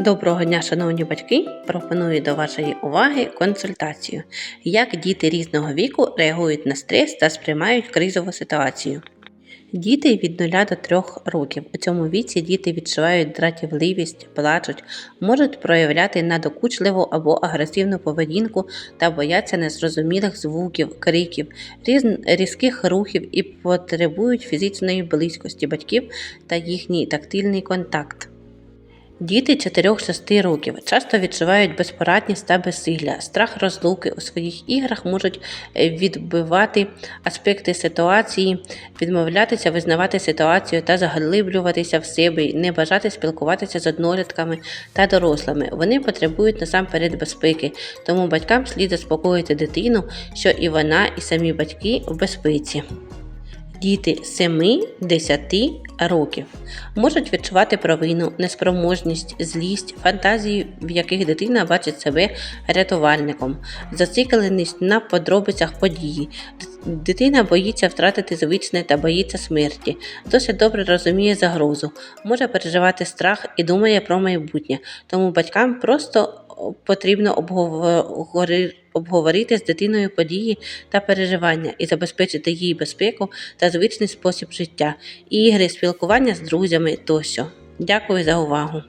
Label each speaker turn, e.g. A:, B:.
A: Доброго дня, шановні батьки! Пропоную до вашої уваги консультацію, як діти різного віку реагують на стрес та сприймають кризову ситуацію. Діти від 0 до 3 років. У цьому віці діти відчувають дратівливість, плачуть, можуть проявляти надокучливу або агресивну поведінку та бояться незрозумілих звуків, криків, різ- різких рухів і потребують фізичної близькості батьків та їхній тактильний контакт. Діти 4-6 років часто відчувають безпорадність та безсилля. Страх розлуки у своїх іграх можуть е, відбивати аспекти ситуації, відмовлятися визнавати ситуацію та заглиблюватися в себе, не бажати спілкуватися з однолітками та дорослими. Вони потребують насамперед безпеки, тому батькам слід заспокоїти дитину, що і вона, і самі батьки в безпеці. Діти 7-10 років можуть відчувати провину, неспроможність, злість, фантазії, в яких дитина бачить себе рятувальником, зацикленість на подробицях події. Дитина боїться втратити звичне та боїться смерті, досить добре розуміє загрозу, може переживати страх і думає про майбутнє. Тому батькам просто потрібно обговори- обговорити з дитиною події та переживання і забезпечити їй безпеку та звичний спосіб життя, ігри, спілкування з друзями тощо. Дякую за увагу!